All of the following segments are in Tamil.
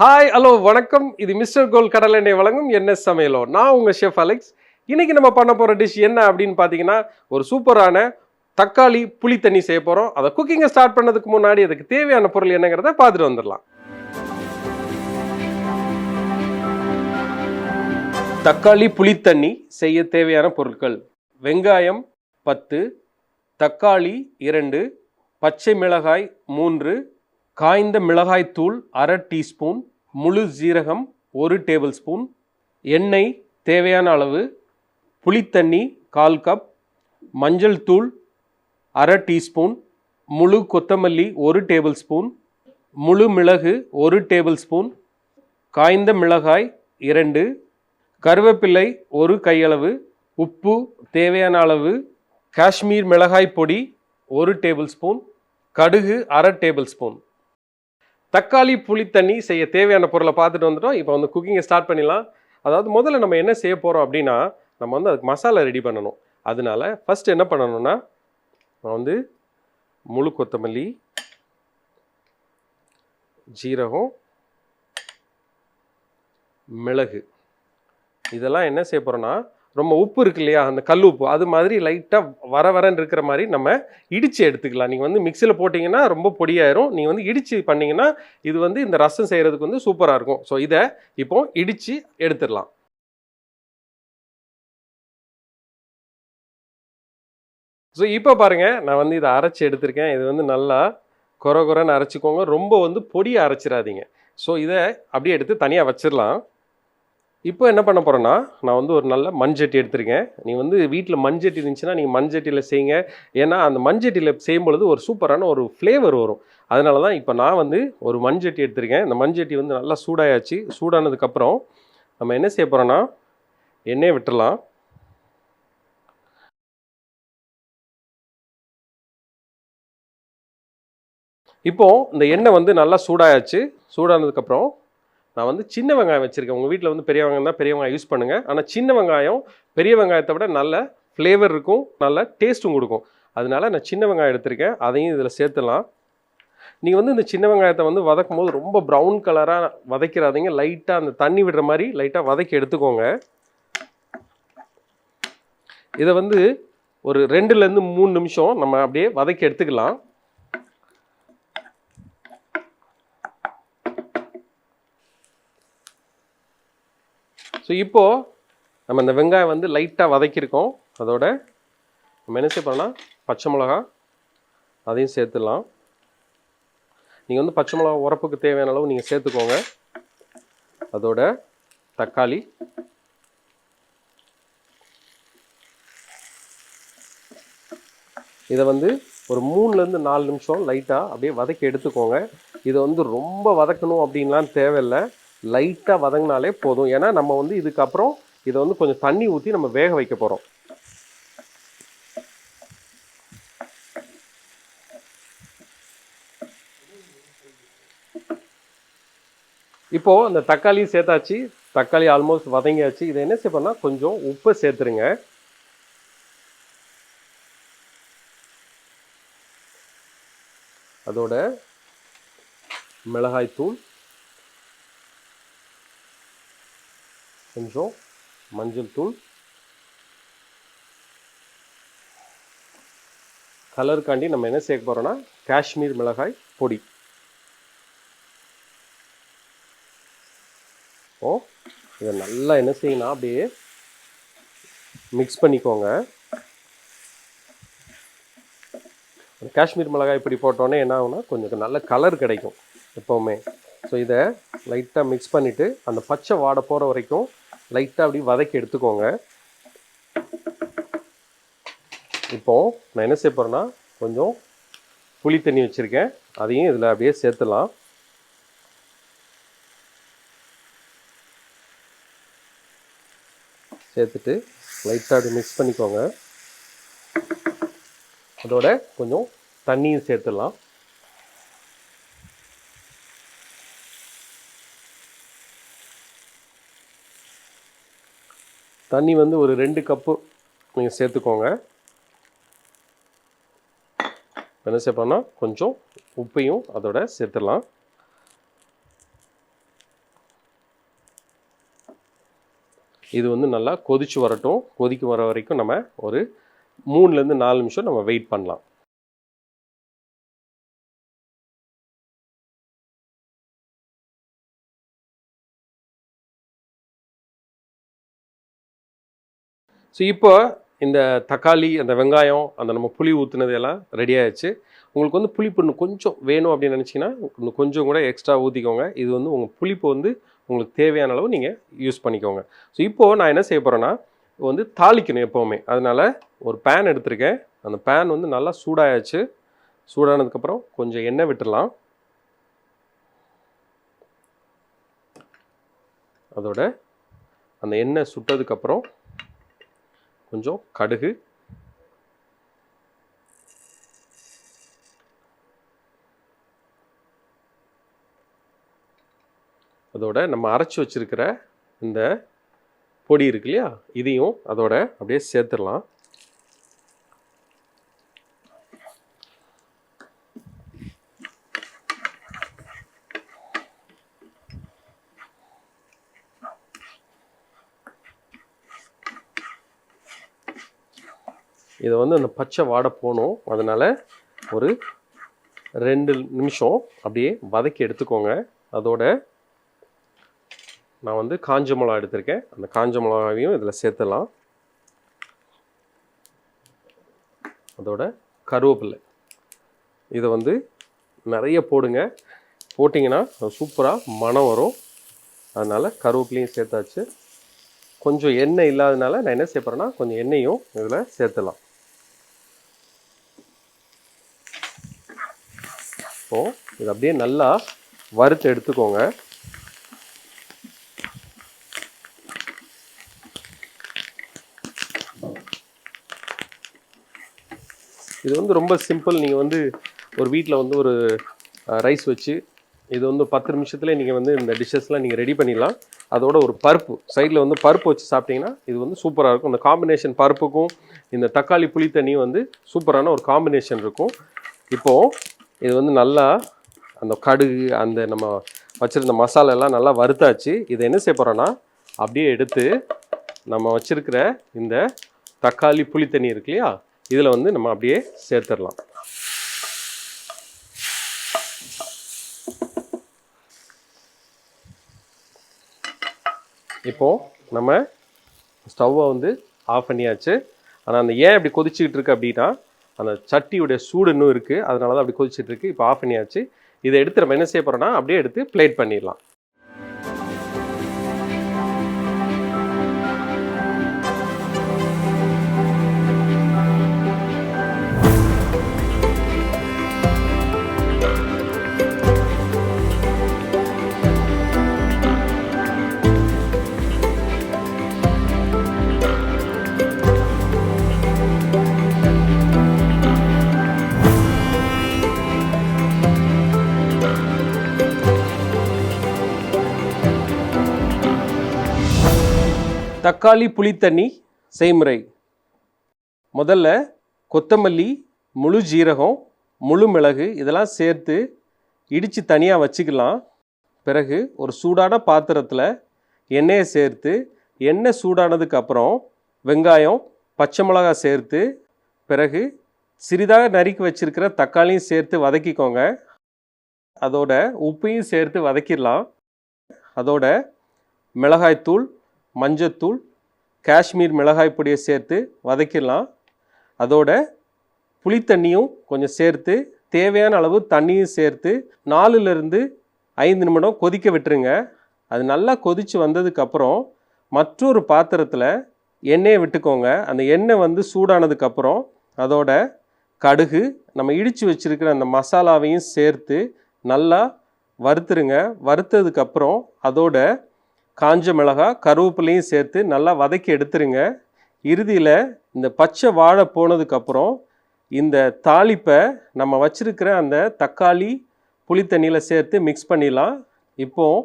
ஹாய் ஹலோ வணக்கம். இது மிஸ்டர் கோல் கடல் எண்ணெய் வழங்கும் என்எஸ் சமையலோ. நான் உங்கள் ஷெஃப் அலெக்ஸ் இன்றைக்கி நம்ம பண்ண போகிற டிஷ் என்ன அப்படின்னு பார்த்தீங்கன்னா ஒரு சூப்பரான தக்காளி புளி தண்ணி செய்ய போகிறோம் அதை குக்கிங்கை ஸ்டார்ட் பண்ணதுக்கு முன்னாடி அதுக்கு தேவையான பொருள் என்னங்கிறத பார்த்துட்டு வந்துடலாம். தக்காளி புளித்தண்ணி செய்ய தேவையான பொருட்கள். வெங்காயம் பத்து தக்காளி இரண்டு பச்சை மிளகாய் மூன்று காய்ந்த மிளகாய் தூள் அரை டீஸ்பூன் முழு ஜீரகம் ஒரு டேபிள் ஸ்பூன் எண்ணெய் தேவையான அளவு புளித்தண்ணி கால் கப் மஞ்சள் தூள் அரை டீஸ்பூன் முழு கொத்தமல்லி ஒரு டேபிள் ஸ்பூன் முழு மிளகு ஒரு டேபிள் ஸ்பூன் காய்ந்த மிளகாய் இரண்டு கருவேப்பிலை ஒரு கையளவு உப்பு தேவையான அளவு காஷ்மீர் மிளகாய் பொடி ஒரு டேபிள் ஸ்பூன் கடுகு அரை டேபிள் ஸ்பூன் தக்காளி புளி தண்ணி செய்ய தேவையான பொருளை பார்த்துட்டு வந்துட்டோம். இப்போ வந்து குக்கிங்கை ஸ்டார்ட் பண்ணிடலாம். அதாவது முதல்ல நம்ம என்ன செய்ய போகிறோம் அப்படின்னா நம்ம வந்து அதுக்கு மசாலா ரெடி பண்ணணும். அதனால ஃபஸ்ட்டு என்ன பண்ணணும்னா நான் வந்து முழு கொத்தமல்லி ஜீரகம் மிளகு. இதெல்லாம் என்ன செய்ய போகிறோன்னா ரொம்ப உப்பு இருக்கு இல்லையா? அந்த கல் உப்பு. அது மாதிரி லைட்டாக வர வரன்னு இருக்கிற மாதிரி நம்ம இடித்து எடுத்துக்கலாம். நீங்கள் வந்து மிக்சியில் போட்டிங்கன்னா ரொம்ப பொடியாயிரும். நீங்கள் வந்து இடித்து பண்ணிங்கன்னா இது வந்து இந்த ரசம் செய்கிறதுக்கு வந்து சூப்பராக இருக்கும். ஸோ இதை இப்போ இடித்து எடுத்துடலாம். ஸோ இப்போ பாருங்கள் நான் வந்து இதை அரைச்சி எடுத்திருக்கேன். இது வந்து நல்லா கொர கொரன்னு அரைச்சிக்கோங்க. ரொம்ப வந்து பொடியை அரைச்சிடாதீங்க. ஸோ இதை அப்படியே எடுத்து தனியாக வச்சிடலாம். இப்போ என்ன பண்ண போகிறேன்னா நான் வந்து ஒரு நல்ல மண்சட்டி எடுத்திருக்கேன். நீ வந்து வீட்டில் மண்சட்டி இருந்துச்சுன்னா நீங்கள் மண்சட்டியில் செய்யுங்க. ஏன்னா அந்த மண்சட்டியில் செய்யும் பொழுது ஒரு சூப்பரான ஒரு ஃப்ளேவர் வரும். அதனால தான் இப்போ நான் வந்து ஒரு மண்சட்டி எடுத்திருக்கேன். இந்த மண்சட்டி வந்து நல்லா சூடாயாச்சு. சூடானதுக்கப்புறம் நம்ம என்ன செய்ய போகிறோன்னா எண்ணெயை விட்டுறலாம். இப்போது இந்த எண்ணெய் வந்து நல்லா சூடாயாச்சு. சூடானதுக்கப்புறம் நான் வந்து சின்ன வெங்காயம் வச்சுருக்கேன். உங்கள் வீட்டில் வந்து பெரிய வெங்காயம் தான் பெரிய வெங்காயம் யூஸ் பண்ணுங்கள் ஆனால் சின்ன வெங்காயம் பெரிய வெங்காயத்தை விட நல்ல ஃப்ளேவர் இருக்கும் நல்ல டேஸ்ட்டும் கொடுக்கும். அதனால நான் சின்ன வெங்காயம் எடுத்திருக்கேன். அதையும் இதில் சேர்த்துலாம் நீங்கள் வந்து இந்த சின்ன வெங்காயத்தை வந்து வதக்கும் போது ரொம்ப ப்ரௌன் கலராக வதக்கிறாதீங்க. லைட்டாக அந்த தண்ணி விடுற மாதிரி லைட்டாக வதக்கி எடுத்துக்கோங்க. இதை வந்து ஒரு ரெண்டுலேருந்து மூணு நிமிஷம் நம்ம அப்படியே வதக்கி எடுத்துக்கலாம். ஸோ இப்போது நம்ம இந்த வெங்காயம் வந்து லைட்டாக வதக்கியிருக்கோம். அதோட நம்ம என்ன செய்ய போகிறோம்னா பச்சை மிளகா அதையும் சேர்த்துடலாம். நீங்கள் வந்து பச்சை மிளகா உரப்புக்கு தேவையான அளவு நீங்கள் சேர்த்துக்கோங்க. அதோட தக்காளி. இதை வந்து ஒரு மூணுலேருந்து நாலு நிமிஷம் லைட்டாக அப்படியே வதக்கி எடுத்துக்கோங்க. இதை வந்து ரொம்ப வதக்கணும் அப்படின்லாம் தேவையில்லை. லைட்டாக வதங்கினாலே போதும். ஏன்னா நம்ம வந்து இதுக்கப்புறம் இதை வந்து கொஞ்சம் தண்ணி ஊற்றி நம்ம வேக வைக்க போகிறோம் இப்போது அந்த தக்காளியும் சேர்த்தாச்சு. தக்காளி ஆல்மோஸ்ட் வதங்கியாச்சு. இதை என்ன செய்யணும்னா கொஞ்சம் உப்பை சேர்த்துருங்க. அதோட மிளகாய் தூள் கொஞ்சம் மஞ்சள் தூள். கலருக்காண்டி நம்ம என்ன சேர்க்க போகிறோன்னா காஷ்மீர் மிளகாய் பொடி. ஓ இதை நல்லா என்ன செய்யணும் அப்படியே மிக்ஸ் பண்ணிக்கோங்க. காஷ்மீர் மிளகாய் இப்படி போட்டோன்னே என்ன ஆகுனா கொஞ்சம் நல்ல கலர் கிடைக்கும் எப்போவுமே. ஸோ இதை லைட்டாக மிக்ஸ் பண்ணிவிட்டு அந்த பச்சை வாடை போகிற வரைக்கும் லைட்டாக அப்படி வதக்கி எடுத்துக்கோங்க. இப்போது நான் என்ன செய்ய போகிறேன்னா கொஞ்சம் புளி தண்ணி வச்சுருக்கேன். அதையும் இதில் அப்படியே சேர்த்துலாம் சேர்த்துட்டு லைட்டாக அப்படி மிக்ஸ் பண்ணிக்கோங்க. அதோட கொஞ்சம் தண்ணியும் சேர்த்துடலாம். தண்ணி வந்து ஒரு ரெண்டு கப்பு நீங்கள் சேர்த்துக்கோங்க. என்ன சேர்ப்போன்னா கொஞ்சம் உப்பையும் அதோட சேர்த்துடலாம். இது வந்து நல்லா கொதித்து வரட்டும். கொதிக்கு வர வரைக்கும் நம்ம ஒரு மூணுலேருந்து நாலு நிமிஷம் நம்ம வெயிட் பண்ணலாம். ஸோ இப்போ இந்த தக்காளி அந்த வெங்காயம் அந்த நம்ம புளி ஊற்றுனது எல்லாம் ரெடி ஆயிடுச்சு. உங்களுக்கு வந்து புளிப்பு இன்னும் கொஞ்சம் வேணும் அப்படின்னு நினச்சிங்கன்னா இன்னும் கொஞ்சம் கூட எக்ஸ்ட்ரா ஊற்றிக்கோங்க இது வந்து உங்கள் புளிப்பு வந்து உங்களுக்கு தேவையான அளவு நீங்கள் யூஸ் பண்ணிக்கோங்க. ஸோ இப்போது நான் என்ன செய்ய போகிறேன்னா வந்து தாளிக்கணும் எப்போவுமே. அதனால் ஒரு பேன் எடுத்திருக்கேன். அந்த பேன் வந்து நல்லா சூடாயாச்சு. சூடானதுக்கப்புறம் கொஞ்சம் எண்ணெய் விட்டுடலாம். அதோட அந்த எண்ணெய் சுட்டதுக்கப்புறம் கொஞ்சம் கடுகு. அதோட நம்ம அரைச்சி வச்சிருக்கிற இந்த பொடி இருக்கு இல்லையா? இதையும் அதோட அப்படியே சேர்த்துடலாம். இதை வந்து அந்த பச்சை வாடை போகணும் அதனால் ஒரு ரெண்டு நிமிஷம் அப்படியே வதக்கி எடுத்துக்கோங்க. அதோட நான் வந்து காஞ்ச மிளகா எடுத்திருக்கேன். அந்த காஞ்ச மிளகாவையும் இதில் சேர்த்துடலாம். அதோட கருவேப்பிலை. இதை வந்து நிறைய போடுங்க. போட்டிங்கன்னா சூப்பராக மணம் வரும். அதனால் கருவேப்பிலையும் சேர்த்தாச்சு. கொஞ்சம் எண்ணெய் இல்லாதனால நான் என்ன சேர்ப்பறேன்னா கொஞ்சம் எண்ணெயும் இதில் சேர்த்துலாம் இருக்கும். இது அப்படியே நல்லா வறுத்து எடுத்துக்கோங்க. இது வந்து ரொம்ப சிம்பிள் நீங்கள் வந்து ஒரு வீட்டில் வந்து ஒரு ரைஸ் வச்சு இது வந்து பத்து நிமிஷத்துல நீங்கள் வந்து இந்த டிஷ்ஷஸ்லாம் நீங்கள் ரெடி பண்ணிடலாம். அதோட ஒரு பருப்பு சைடில் வந்து பருப்பு வச்சு சாப்பிட்டிங்கன்னா இது வந்து சூப்பராக இருக்கும். இந்த காம்பினேஷன் பருப்புக்கும் இந்த தக்காளி புளி தண்ணியும் வந்து சூப்பரான ஒரு காம்பினேஷன் இருக்கும். இப்போது இது வந்து நல்லா அந்த கடுகு அந்த நம்ம வச்சுருந்த மசாலா எல்லாம் நல்லா வறுத்தாச்சு. இதை என்ன செய்ய போகிறோன்னா அப்படியே எடுத்து நம்ம வச்சுருக்கிற இந்த தக்காளி புளி தண்ணி இருக்கு இல்லையா? இதில் வந்து நம்ம அப்படியே சேர்த்துடலாம். இப்போது நம்ம ஸ்டவ்வை வந்து ஆஃப் பண்ணியாச்சு. ஆனால் அந்த ஏன் இப்படி கொதிச்சுக்கிட்டு இருக்கு அப்படின்னா அந்த சட்டியுடைய சூடு இன்னும் இருக்குது அதனால தான் அப்படி கொதிச்சுட்டு இருக்கு. இப்போ ஆஃப் பண்ணியாச்சு இதை எடுத்து நம்ம என்ன செய்ய போகிறோம்னா அப்படியே எடுத்து பிளேட் பண்ணிடலாம். தக்காளி புளித்தண்ணி செய்முறை. முதல்ல கொத்தமல்லி முழு ஜீரகம் முழு மிளகு இதெல்லாம் சேர்த்து இடித்து தனியாக வச்சுக்கலாம். பிறகு ஒரு சூடான பாத்திரத்தில் எண்ணெயை சேர்த்து எண்ணெய் சூடானதுக்கப்புறம் வெங்காயம் பச்சை மிளகாய் சேர்த்து பிறகு சிறிதாக நறுக்கி வச்சிருக்கிற தக்காளியும் சேர்த்து வதக்கிக்கோங்க. அதோட உப்பையும் சேர்த்து வதக்கிடலாம். அதோட மிளகாய்த்தூள் மஞ்சத்தூள் காஷ்மீர் மிளகாய் பொடியை சேர்த்து வதக்கிடலாம். அதோட புளித்தண்ணியும் கொஞ்சம் சேர்த்து தேவையான அளவு தண்ணியும் சேர்த்து நாலுலேருந்து ஐந்து நிமிடம் கொதிக்க விட்டுருங்க. அது நல்லா கொதித்து வந்ததுக்கப்புறம் மற்றொரு பாத்திரத்தில் எண்ணெயை விட்டுக்கோங்க. அந்த எண்ணெய் வந்து சூடானதுக்கப்புறம் அதோட கடுகு நம்ம இடித்து வச்சுருக்கிற அந்த மசாலாவையும் சேர்த்து நல்லா வறுத்துருங்க. வறுத்ததுக்கப்புறம் அதோட காஞ்ச மிளகாய் கருவேப்பிலையும் சேர்த்து நல்லா வதக்கி எடுத்துருங்க. இறுதியில் இந்த பச்சை வாழை போனதுக்கப்புறம் இந்த தாளிப்பை நம்ம வச்சுருக்கிற அந்த தக்காளி புளித்தண்ணியில் சேர்த்து மிக்ஸ் பண்ணிடலாம். இப்போது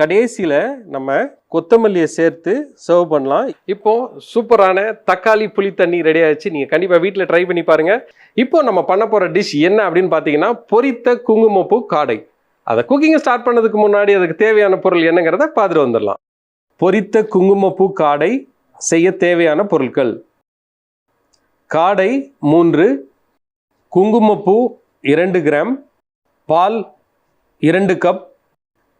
கடைசியில் நம்ம கொத்தமல்லியை சேர்த்து சர்வ் பண்ணலாம். இப்போது சூப்பரான தக்காளி புளித்தண்ணி ரெடி ஆயிடுச்சு. நீங்கள் கண்டிப்பாக வீட்டில் ட்ரை பண்ணி பாருங்கள் இப்போ நம்ம பண்ண போகிற டிஷ் என்ன அப்படின்னு பார்த்தீங்கன்னா பொரித்த குங்குமப்பூ காடை. அதை குக்கிங்கை ஸ்டார்ட் பண்ணதுக்கு முன்னாடி அதுக்கு தேவையான பொருள் என்னங்கிறத பார்த்துட்டு வந்துடலாம். பொரித்த குங்குமப்பூ காடை செய்ய தேவையான பொருட்கள். காடை மூன்று குங்குமப்பூ இரண்டு கிராம் பால் இரண்டு கப்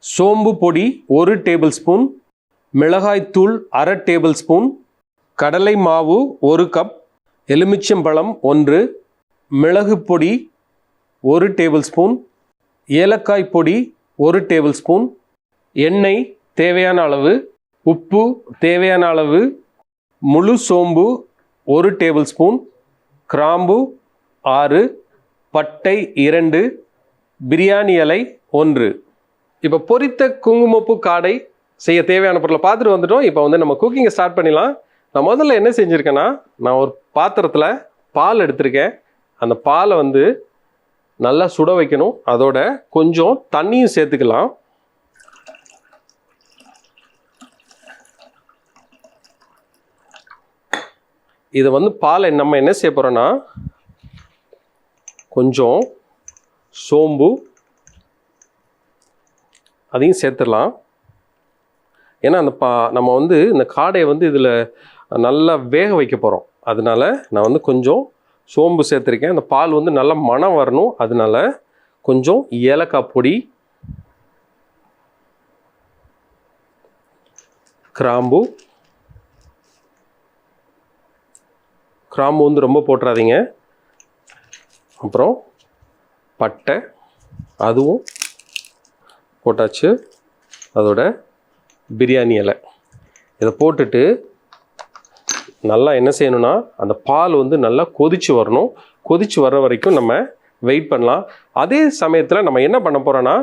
சோம்பு பொடி ஒரு டேபிள் ஸ்பூன் மிளகாய்த்தூள் அரை டேபிள் ஸ்பூன் கடலை மாவு ஒரு கப் எலுமிச்சம்பழம் ஒன்று மிளகு பொடி ஒரு டேபிள் ஸ்பூன் ஏலக்காய் பொடி ஒரு டேபிள் ஸ்பூன் எண்ணெய் தேவையான அளவு உப்பு தேவையான அளவு முழு சோம்பு ஒரு டேபிள் ஸ்பூன் கிராம்பு ஆறு பட்டை இரண்டு பிரியாணி இலை ஒன்று. இப்போ பொரித்த குங்குமப்பூ காடை செய்ய தேவையான பொருளை பார்த்துட்டு வந்துட்டோம். இப்போ வந்து நம்ம குக்கிங்கை ஸ்டார்ட் பண்ணிடலாம். நான் முதல்ல என்ன செஞ்சுருக்கேன்னா நான் ஒரு பாத்திரத்தில் பால் எடுத்திருக்கேன். அந்த பாலை வந்து நல்லா சுட வைக்கணும். அதோட கொஞ்சம் தண்ணியும் சேர்த்துக்கலாம். இதை வந்து பாலை நம்ம என்ன செய்ய போகிறோன்னா கொஞ்சம் சோம்பு அதையும் சேர்த்துடலாம். ஏன்னா அந்த பா நம்ம வந்து இந்த காடையை வந்து இதில் நல்லா வேக வைக்க போகிறோம் அதனால நான் வந்து கொஞ்சம் சோம்பு சேர்த்துருக்கேன். அந்த பால் வந்து நல்லா மணம் வரணும். அதனால கொஞ்சம் ஏலக்காய் பொடி கிராம்பு. கிராம்பு வந்து ரொம்ப போட்டுறாதீங்க. அப்புறம் பட்டை அதுவும் போட்டாச்சு. அதோட பிரியாணி இலை. இதை போட்டுட்டு நல்லா என்ன செய்யணும்னா அந்த பால் வந்து நல்லா கொதிச்சு வரணும். கொதிச்சு வர்ற வரைக்கும் நம்ம வெயிட் பண்ணலாம். அதே சமயத்தில் நம்ம என்ன பண்ண போகிறோன்னா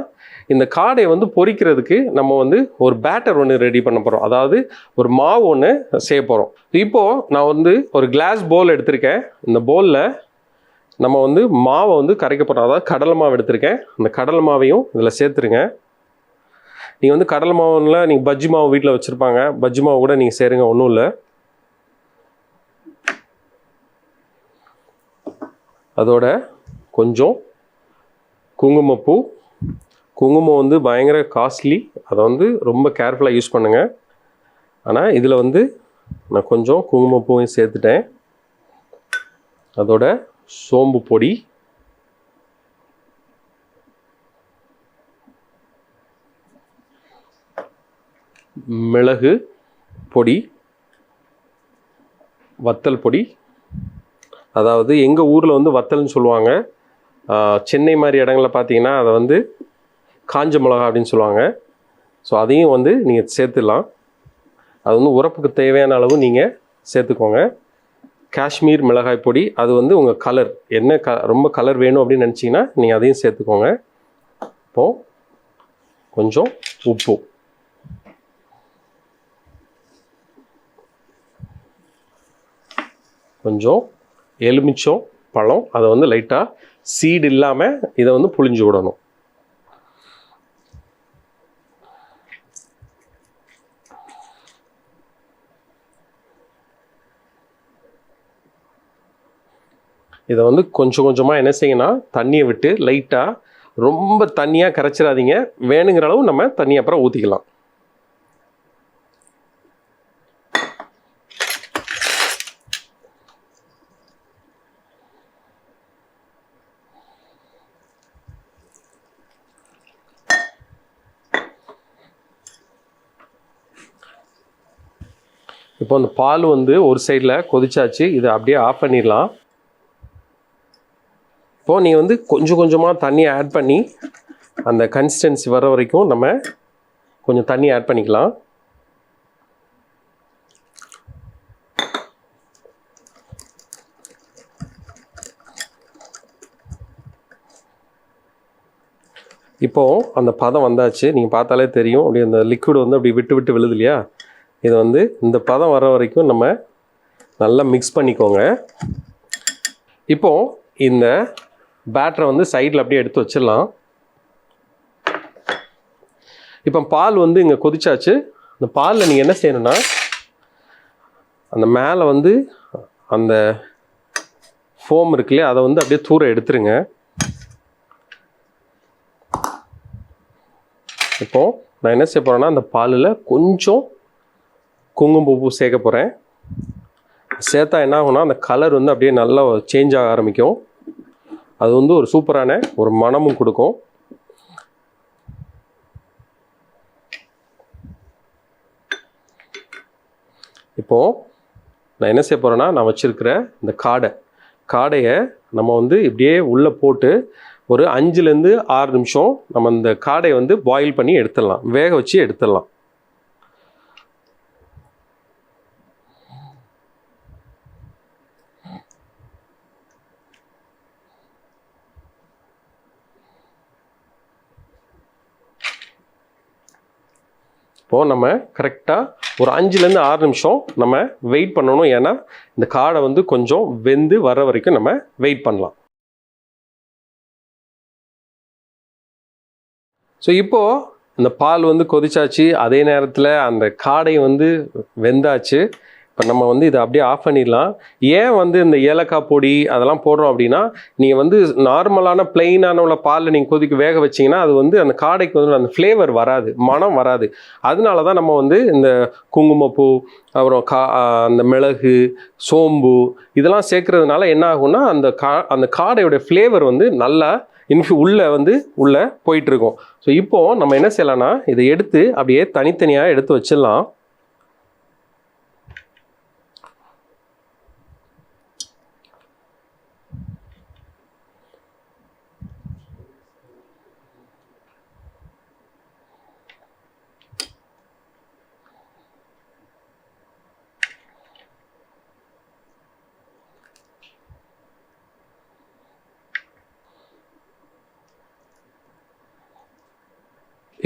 இந்த காடை வந்து பொறிக்கிறதுக்கு நம்ம வந்து ஒரு பேட்டர் ஒன்று ரெடி பண்ண போகிறோம் அதாவது ஒரு மாவு ஒன்று செய்ய போகிறோம் இப்போது நான் வந்து ஒரு கிளாஸ் போல் எடுத்திருக்கேன். இந்த போலில் நம்ம வந்து மாவை வந்து கரைக்க போகிறோம் அதாவது கடலை மாவு எடுத்திருக்கேன். அந்த கடலை மாவையும் இதில் சேர்த்துருங்க. நீங்கள் வந்து கடலை மாவுல நீங்கள் பஜ்ஜி மாவு வீட்டில் வச்சுருப்பாங்க. பஜ்ஜி மாவு கூட நீங்கள் சேருங்க ஒன்றும் இல்லை. அதோட கொஞ்சம் குங்குமப்பூ. குங்குமம் வந்து பயங்கர காஸ்ட்லி அதை வந்து ரொம்ப கேர்ஃபுல்லாக யூஸ் பண்ணுங்கள் ஆனால் இதில் வந்து நான் கொஞ்சம் குங்குமப்பூவையும் சேர்த்துட்டேன். அதோட சோம்பு பொடி. மிளகு பொடி. வத்தல் பொடி. அதாவது எங்கள் ஊரில் வந்து வத்தல்னு சொல்லுவாங்க. சென்னை மாதிரி இடங்களில் பார்த்தீங்கன்னா அதை வந்து காஞ்ச மிளகா அப்படின்னு சொல்லுவாங்க. ஸோ அதையும் வந்து நீங்கள் சேர்த்துடலாம். அது வந்து உரப்புக்கு தேவையான அளவு நீங்கள் சேர்த்துக்கோங்க. காஷ்மீர் மிளகாய் பொடி அது வந்து உங்கள் கலர் என்ன க ரொம்ப கலர் வேணும் அப்படின்னு நினச்சிங்கன்னா நீங்கள் அதையும் சேர்த்துக்கோங்க. இப்போது கொஞ்சம் உப்பு. கொஞ்சம் எலுமிச்சம் பழம் அதை வந்து லைட்டாக சீடு இல்லாமல் இதை வந்து புழிஞ்சு விடணும். இதை வந்து கொஞ்சம் கொஞ்சமாக என்ன செய்யணும்னா தண்ணியை விட்டு லைட்டாக ரொம்ப தண்ணியாக கரைச்சிடாதீங்க. வேணுங்கிற அளவு நம்ம தண்ணி அப்புறம் ஊற்றிக்கலாம் இப்போ அந்த பால் வந்து ஒரு சைடில் கொதிச்சாச்சு. இதை அப்படியே ஆஃப் பண்ணிடலாம். இப்போது நீங்கள் வந்து கொஞ்சம் கொஞ்சமாக தண்ணி ஆட் பண்ணி அந்த கன்சிஸ்டன்சி வர வரைக்கும் நம்ம கொஞ்சம் தண்ணி ஆட் பண்ணிக்கலாம். இப்போது அந்த பதம் வந்தாச்சு. நீங்கள் பார்த்தாலே தெரியும். அப்படி அந்த லிக்விட் வந்து அப்படி விட்டு விட்டு விழுது இல்லையா? இது வந்து இந்த பதம் வர வரைக்கும் நம்ம நல்லா மிக்ஸ் பண்ணிக்கோங்க. இப்போது இந்த பேட்டரை வந்து சைடில் அப்படியே எடுத்து வச்சிடலாம். இப்போ பால் வந்து இங்கே கொதிச்சாச்சு. அந்த பாலில் நீங்கள் என்ன செய்யணும்னா அந்த மேலே வந்து அந்த ஃபோம் இருக்கு இல்லையா அதை வந்து அப்படியே தூர எடுத்துருங்க. இப்போது நான் என்ன செய்ய போகிறேன்னா அந்த பாலில் கொஞ்சம் குங்குமப்பூ சேர்க்க போகிறேன் சேர்த்தா என்ன ஆகும்னா அந்த கலர் வந்து அப்படியே நல்லா சேஞ்ச் ஆக ஆரம்பிக்கும். அது வந்து ஒரு சூப்பரான ஒரு மனமும் கொடுக்கும். இப்போது நான் என்ன செய்ய போகிறேன்னா நான் வச்சுருக்கிற இந்த காடை. காடையை நம்ம வந்து இப்படியே உள்ளே போட்டு ஒரு அஞ்சுலேருந்து ஆறு நிமிஷம் நம்ம இந்த காடையை வந்து பாயில் பண்ணி எடுத்துடலாம். வேக வச்சு எடுத்துடலாம். இப்போது நம்ம கரெக்டாக ஒரு அஞ்சுலேருந்து ஆறு நிமிஷம் நம்ம வெயிட் பண்ணணும். ஏன்னா இந்த காடை வந்து கொஞ்சம் வெந்து வர வரைக்கும் நம்ம வெயிட் பண்ணலாம். ஸோ இப்போது இந்த பால் வந்து கொதிச்சாச்சு. அதே நேரத்தில் அந்த காடை வந்து வெந்தாச்சு. இப்போ நம்ம வந்து இதை அப்படியே ஆஃப் பண்ணிடலாம். ஏன் வந்து இந்த ஏலக்காய் பொடி அதெல்லாம் போடுறோம் அப்படின்னா நீங்கள் வந்து நார்மலான பிளெயினான உள்ள பாலில் நீங்கள் கொதிக்க வேக வச்சிங்கன்னா அது வந்து அந்த காடைக்கு வந்து அந்த ஃப்ளேவர் வராது மனம் வராது. அதனால தான் நம்ம வந்து இந்த குங்குமப்பூ அப்புறம் கா அந்த மிளகு சோம்பு இதெல்லாம் சேர்க்கறதுனால என்ன ஆகும்னா அந்த கா அந்த காடையோட ஃப்ளேவர் வந்து நல்லா இன்ஃபி உள்ளே வந்து உள்ளே போயிட்டுருக்கும் ஸோ இப்போது நம்ம என்ன செய்யலாம்னா இதை எடுத்து அப்படியே தனித்தனியாக எடுத்து வச்சிடலாம்.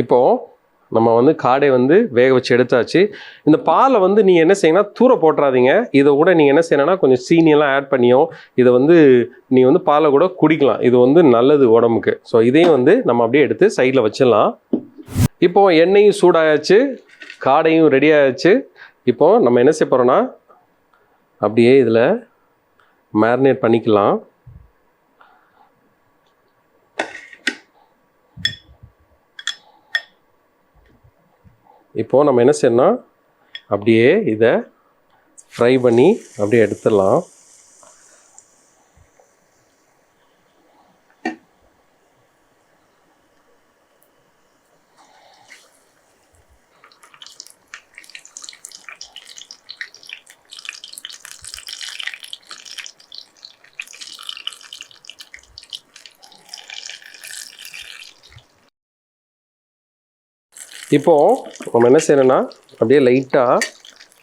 இப்போது நம்ம வந்து காடை வந்து வேக வச்சு எடுத்தாச்சு. இந்த பாலை வந்து நீங்கள் என்ன செய்யணும் தூர போட்டுறாதீங்க. இதை கூட நீங்கள் என்ன செய்யணும்னா கொஞ்சம் சீனியெல்லாம் ஆட் பண்ணியோ இதை வந்து நீ வந்து பாலை கூட குடிக்கலாம். இது வந்து நல்லது உடம்புக்கு. ஸோ இதையும் வந்து நம்ம அப்படியே எடுத்து சைடில் வச்சிடலாம். இப்போது எண்ணெயும் சூடாயாச்சு. காடையும் ரெடி ஆயாச்சு. இப்போது நம்ம என்ன செய்ய போகிறோன்னா அப்படியே இதில் மேரினேட் பண்ணிக்கலாம். இப்போது நம்ம என்ன செய்யணும் அப்படியே இதை ஃப்ரை பண்ணி அப்படியே எடுத்துடலாம். இப்போது நம்ம என்ன செய்யணும்னா அப்படியே லைட்டாக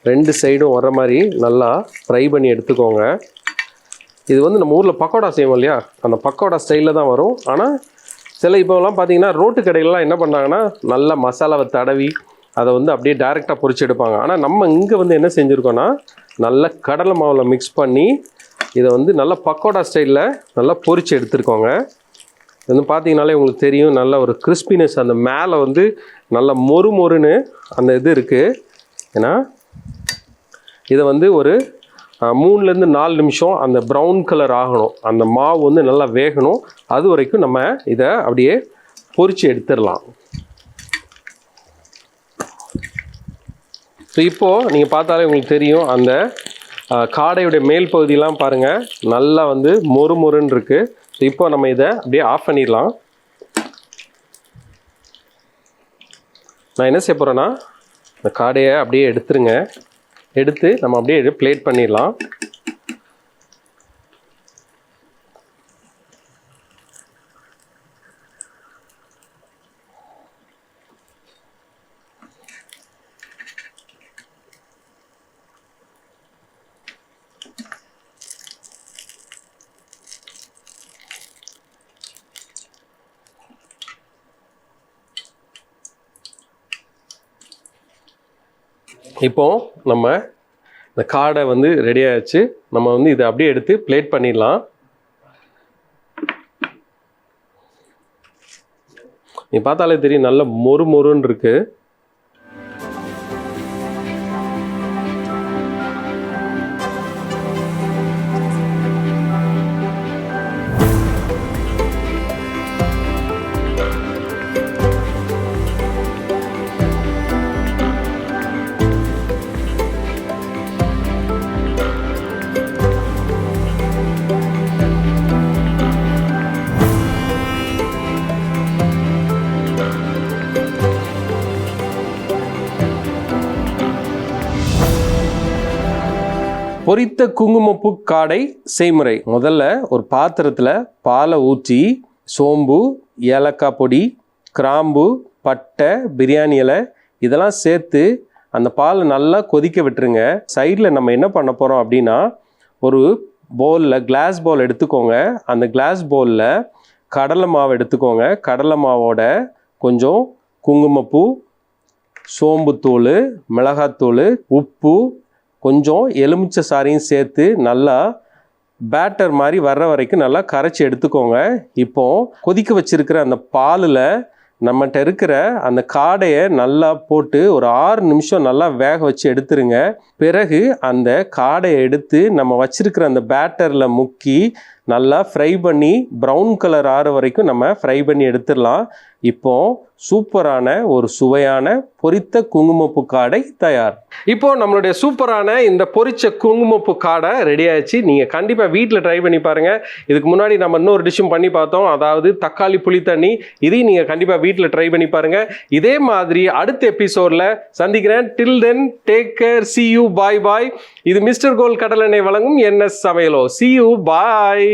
ரெண்டு சைடும் வர மாதிரி நல்லா ஃப்ரை பண்ணி எடுத்துக்கோங்க. இது வந்து நம்ம ஊரில் பக்கோடா செய்வோம் இல்லையா? அந்த பக்கோடா ஸ்டைலில் தான் வரும். ஆனால் சில இப்போலாம் பார்த்தீங்கன்னா ரோட்டு கடைகள்லாம் என்ன பண்ணாங்கன்னா நல்லா மசாலாவை தடவி அதை வந்து அப்படியே டேரெக்டாக பொறிச்சு எடுப்பாங்க. ஆனால் நம்ம இங்கே வந்து என்ன செஞ்சுருக்கோன்னா நல்லா கடலை மாவில் மிக்ஸ் பண்ணி இதை வந்து நல்லா பக்கோடா ஸ்டைலில் நல்லா பொறிச்சு எடுத்துருக்கோங்க. இது வந்து பார்த்தீங்கனாலே உங்களுக்கு தெரியும் நல்ல ஒரு கிறிஸ்பினஸ் அந்த மேலே வந்து நல்ல மொறு மொறுன்னு அந்த இது இருக்குது ஏன்னா இதை வந்து ஒரு மூணுலேருந்து நாலு நிமிஷம் அந்த ப்ரௌன் கலர் ஆகணும். அந்த மாவு வந்து நல்லா வேகணும். அது வரைக்கும் நம்ம இதை அப்படியே பொறிச்சு எடுத்துடலாம். ஸோ இப்போது நீங்கள் பார்த்தாலே உங்களுக்கு தெரியும் அந்த காடையுடைய மேல் பகுதியெலாம் பாருங்கள் நல்லா வந்து மொறு மொறுன்னு இருக்குது ஸோ இப்போ நம்ம இதை அப்படியே ஆஃப் பண்ணிடலாம். நான் என்ன செய்ய போகிறேன்னா இந்த காடையை அப்படியே எடுத்துருங்க. எடுத்து நம்ம அப்படியே பிளேட் பண்ணிடலாம். இப்போது நம்ம இந்த காடை வந்து ரெடி ஆயாச்சு நம்ம வந்து இதை அப்படியே எடுத்து பிளேட் பண்ணிடலாம். நீ பார்த்தாலே தெரியும் நல்ல மொறு மொறுன்னு இருக்குது பொரித்த குங்குமப்பூ காடை செய்முறை. முதல்ல ஒரு பாத்திரத்தில் பாலை ஊற்றி சோம்பு ஏலக்காய் பொடி கிராம்பு பட்டை பிரியாணி இலை இதெல்லாம் சேர்த்து அந்த பாலை நல்லா கொதிக்க விட்டுருங்க. சைடில் நம்ம என்ன பண்ண போகிறோம் அப்படின்னா ஒரு பவுலில் கிளாஸ் பவுல் எடுத்துக்கோங்க. அந்த கிளாஸ் பவுலில் கடலை மாவு எடுத்துக்கோங்க. கடலை மாவோட கொஞ்சம் குங்குமப்பூ சோம்புத்தூள் மிளகாத்தூள் உப்பு கொஞ்சம் எலுமிச்சை சாரையும் சேர்த்து நல்லா பேட்டர் மாதிரி வர்ற வரைக்கும் நல்லா கரைச்சி எடுத்துக்கோங்க. இப்போ கொதிக்க வச்சிருக்கிற அந்த பாலில் நம்மகிட்ட இருக்கிற அந்த காடையை நல்லா போட்டு ஒரு ஆறு நிமிஷம் நல்லா வேக வச்சு எடுத்துருங்க. பிறகு அந்த காடையை எடுத்து நம்ம வச்சிருக்கிற அந்த பேட்டரில் முக்கி நல்லா ஃப்ரை பண்ணி ப்ரௌன் கலர் ஆற வரைக்கும் நம்ம ஃப்ரை பண்ணி எடுத்துடலாம். இப்போ சூப்பரான ஒரு சுவையான பொரித்த குங்குமப்பு காடை தயார். இப்போ நம்மளுடைய சூப்பரான இந்த பொரிச்ச குங்குமப்பு காடை ரெடி ஆயிடுச்சு. நீங்கள் கண்டிப்பாக வீட்டில் ட்ரை பண்ணி பாருங்கள் இதுக்கு முன்னாடி நம்ம இன்னொரு டிஷ்ஷும் பண்ணி பார்த்தோம். அதாவது தக்காளி புளி தண்ணி. இதையும் நீங்கள் கண்டிப்பாக வீட்டில் ட்ரை பண்ணி பாருங்கள் இதே மாதிரி அடுத்த எபிசோடில் சந்திக்கிறேன். Till then take care see you bye bye இது மிஸ்டர் கோல் கடலெண்ணெய் வழங்கும் என்எஸ் சமையலோ. C you bye